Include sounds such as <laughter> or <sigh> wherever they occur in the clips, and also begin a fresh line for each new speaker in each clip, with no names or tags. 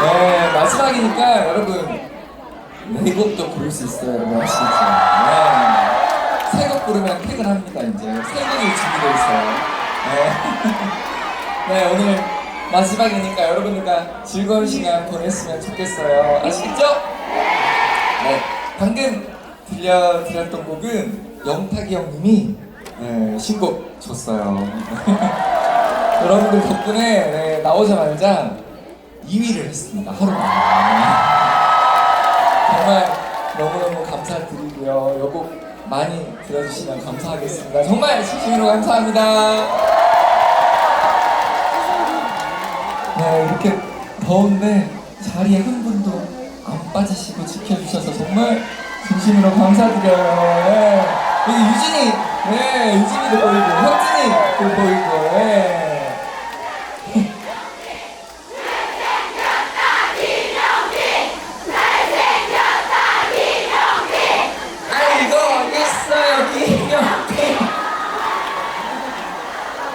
네, 마지막이니까 여러분 네 곡도 부를 수 있어요. 여러분 아시죠? 네. 세곡 부르면 퇴근합니다 이제. 세 곡이 준비되어 있어요. 네. <laughs> 네, 오늘 마지막이니까 여러분들과 즐거운 시간 보냈으면 좋겠어요. 아시겠죠? 네, 방금 들려드렸던 곡은 영탁이 형님이 네, 신곡 줬어요. <laughs> 여러분들 덕분에 네, 나오자마자 2위를 했습니다. 하루. 정말 너무너무 감사드리고요. 여곡 많이 들어주시면 감사하겠습니다. 정말 진심으로 감사합니다. 네, 이렇게 더운데 자리에 한 분도 안 빠지시고 지켜주셔서 정말 진심으로 감사드려요. 네. 여기 유진이, 네, 유진이도 보이고, 현진이도 보이고, 네.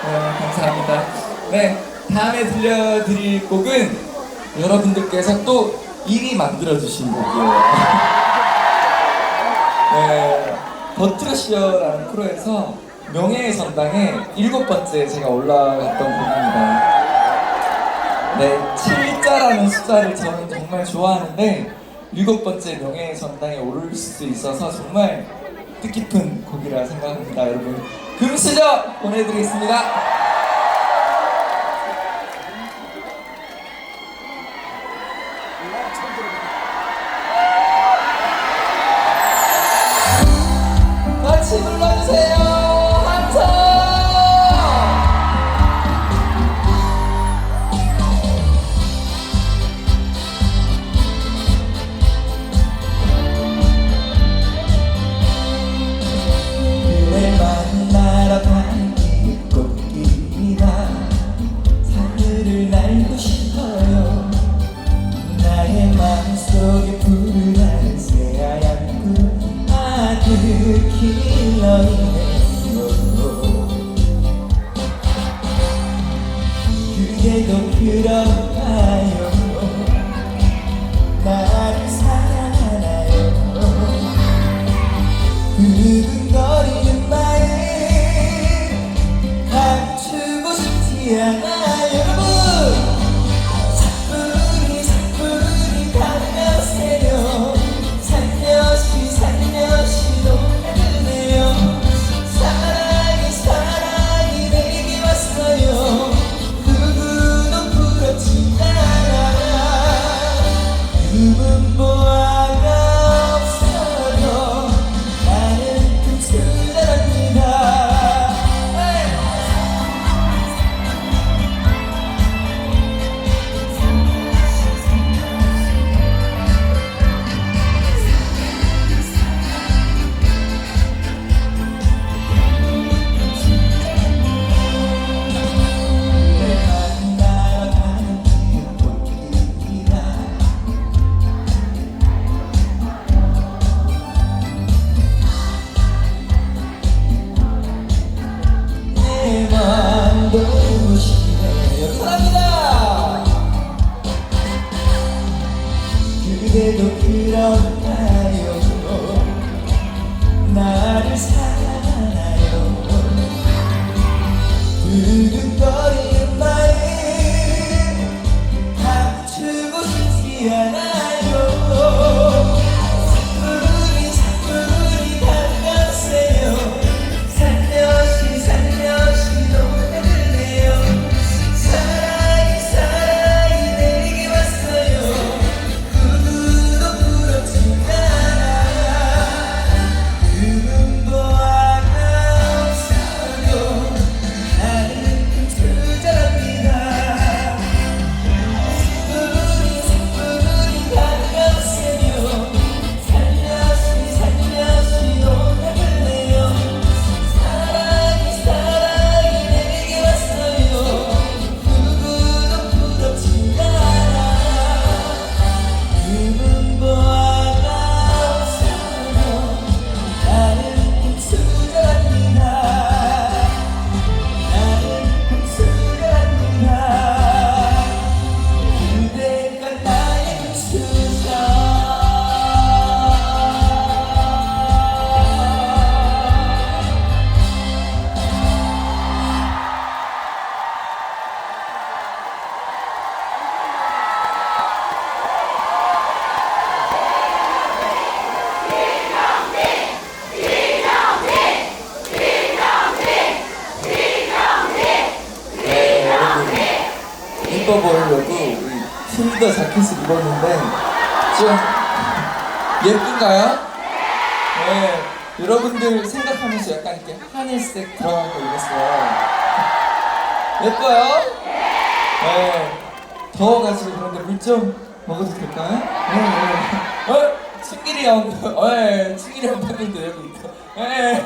네, 감사합니다. 네, 다음에 들려드릴 곡은 여러분들께서 또 1위 만들어주신 곡이에요. <laughs> 네, 버트러시어라는 프로에서 명예의 전당에 일곱 번째 제가 올라갔던 곡입니다. 네, 7자라는 숫자를 저는 정말 좋아하는데 일곱 번째 명예의 전당에 오를 수 있어서 정말 뜻깊은 곡이라 생각합니다, 여러분. 금수저 보내드리겠습니다. 아들 킬러이네요. 그 더 자켓을 입었는데 좀 예쁜가요? 네. 여러분들 생각하면서 약간 이렇게 하늘색 들어간 거 입었어요. 예뻐요? 네. 더워가지고 그런데 물 좀 먹어도 될까요? 네. 네. 어? 친길이 형, 어, 네. 친길이 형 팬분들 여기 있고. 네.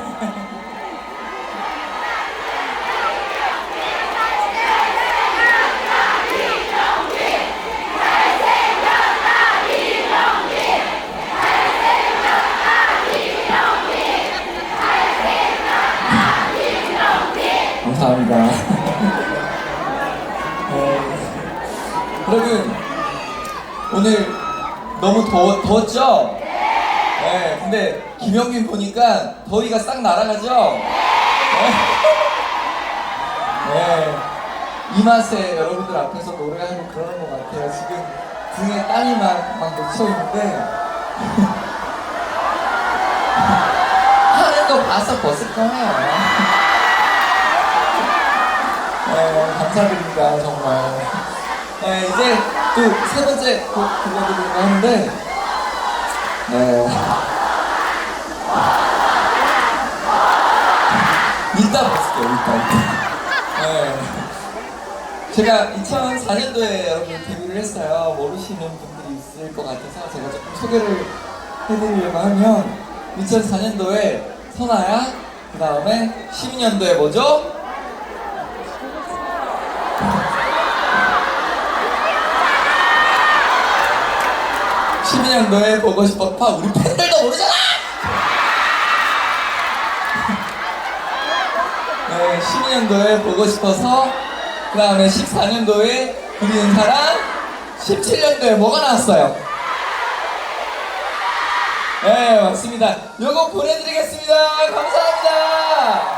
감사합니다. 어, 여러분 오늘 너무 더워, 더웠죠? 네. 근데 김영민 보니까 더위가 싹 날아가죠? 네. 네. 이 맛에 여러분들 앞에서 노래하는 그러는 것 같아요. 지금 등에 땀이 막, 막 넘쳐 있는데 하는 거 봐서 벗을 거예요. 네, 감사드립니다, 정말. 네, 이제 또 세 번째 곡 들려드리려고 하는데, 네. 볼게요, 이따, 이따. 네. 제가 2004년도에 여러분 데뷔를 했어요. 모르시는 분들이 있을 것 같아서 제가 조금 소개를 해드리려고 하면 2004년도에 선아야, 그 다음에 12년도에 뭐죠? 12년도에 보고 싶었다 우리 팬들도 모르잖아! <laughs> 네, 12년도에 보고 싶어서 그 다음에 14년도에 그리운 사랑 17년도에 뭐가 나왔어요? 네 맞습니다 요거 보내드리겠습니다 감사합니다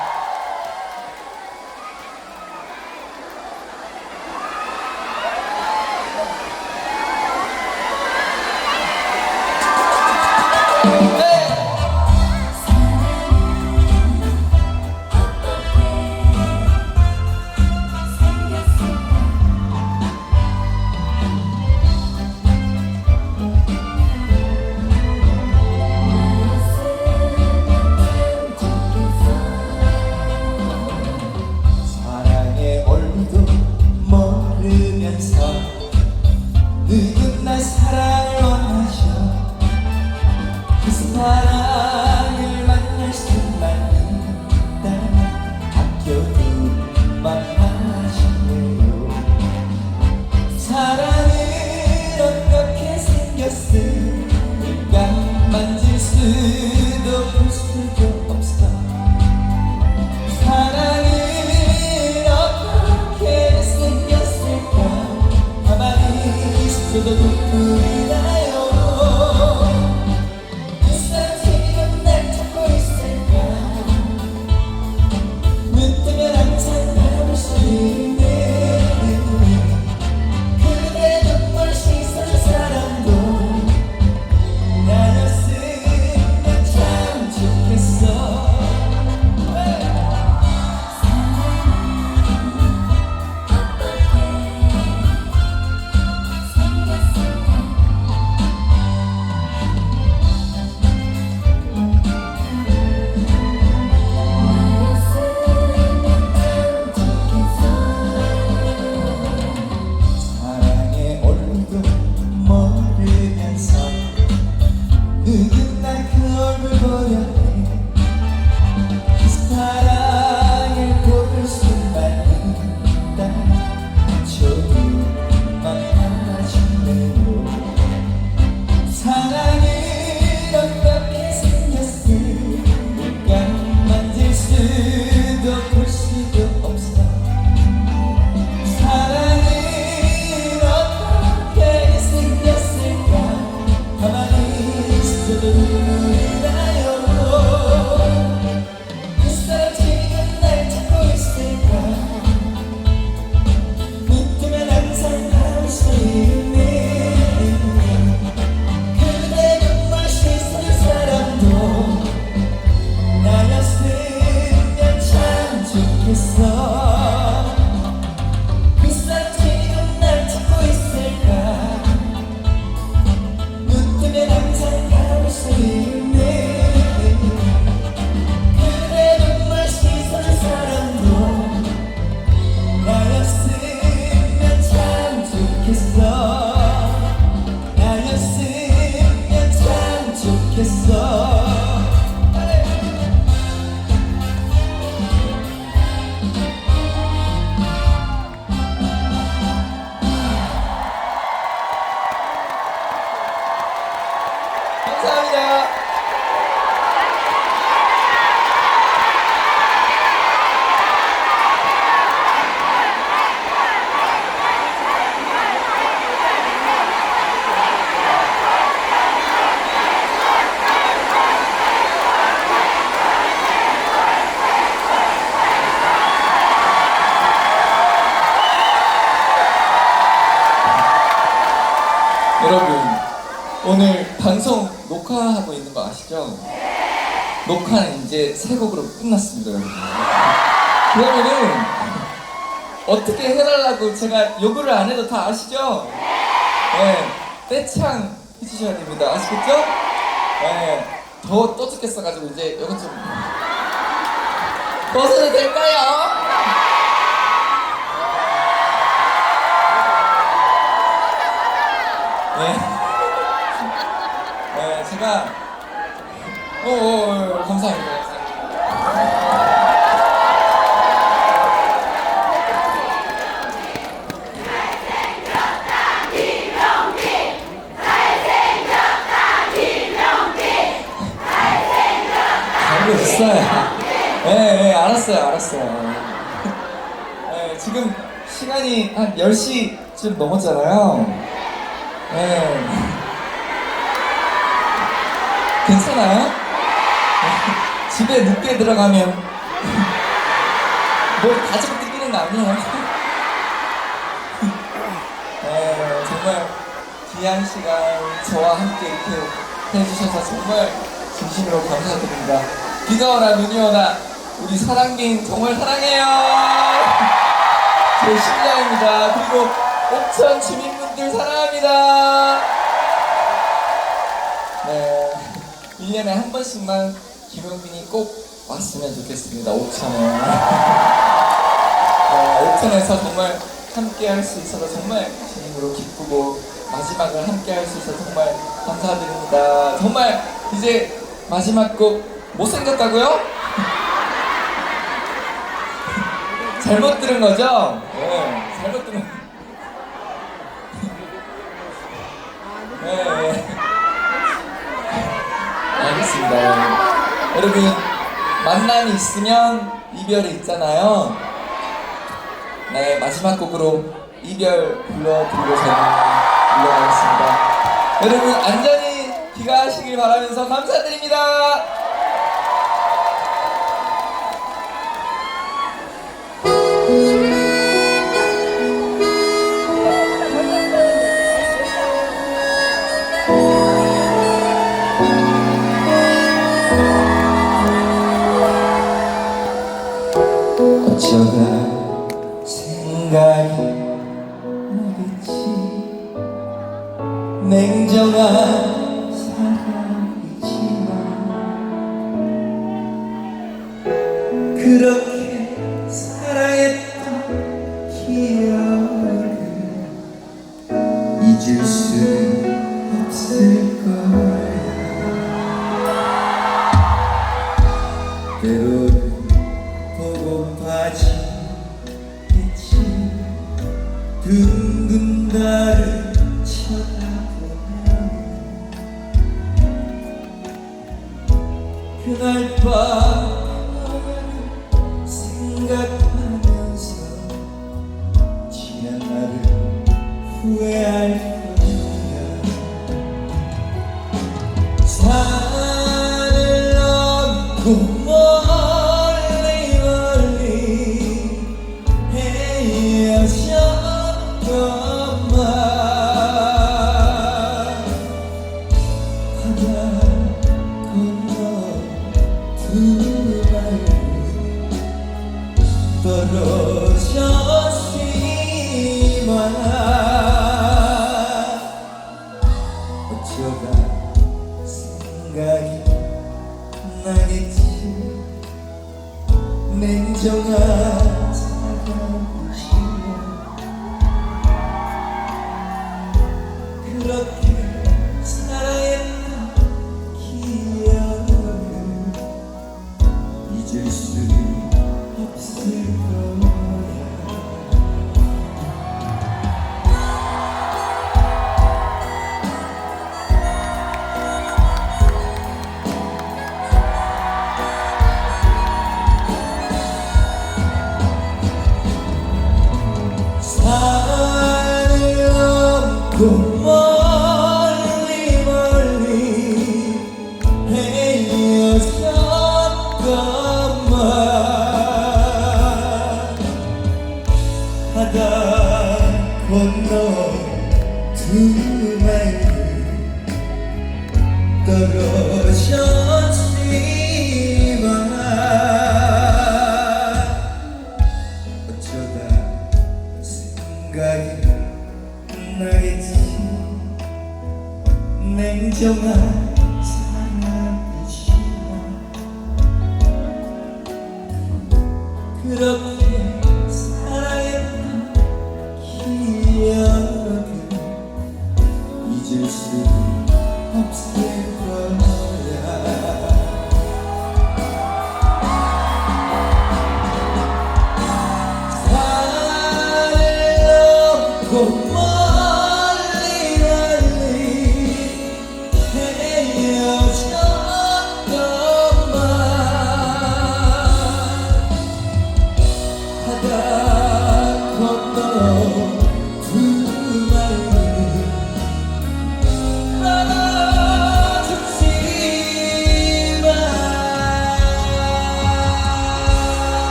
방송 녹화하고 있는 거 아시죠? 녹화는 이제 세 곡으로 끝났습니다 여러분 그러면은 어떻게 해달라고 제가 요구를 안 해도 다 아시죠? 네 떼창 해주셔야 됩니다 아시겠죠? 네 더 떠죽겠어가지고 이제 이거 좀 벗어도 될까요? 네. 네, 제가 오, 오, 오 감사합니다. 네, 네, 알았어요, 알았어요. 네, 지금 시간이 한 10시쯤 넘었잖아요. 네. 괜찮아요? 네. <laughs> 집에 늦게 들어가면 <laughs> 뭐 가지고 뛰기는 거 아니에요? 네, <laughs> 정말 귀한 시간 저와 함께 이렇게 해주셔서 정말 진심으로 감사드립니다. 비가 오나 눈이 오나 우리 사랑긴 정말 사랑해요. 제 신랑입니다. 그리고 옥천 주민분들 사랑합니다. 1년에 한 번씩만 김용빈이 꼭 왔으면 좋겠습니다. 옥천에. 네, 옥천에서 정말 함께 할 수 있어서 정말 진심으로 기쁘고 마지막을 함께 할 수 있어서 정말 감사드립니다. 정말 이제 마지막 곡 못생겼다고요? <laughs> 잘못 들은 거죠? 네, 잘못 들은 네, 네. 알겠습니다. 여러분, 만남이 있으면 이별이 있잖아요. 네, 마지막 곡으로 이별 불러드리고 저는 물러가겠습니다. 여러분, 안전히 귀가하시길 바라면서 감사드립니다. 냉정한 그날 밤 생각하면서 지난 날을 후회할 냉정한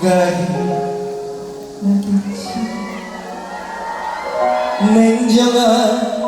생각이 나겠지 냉정한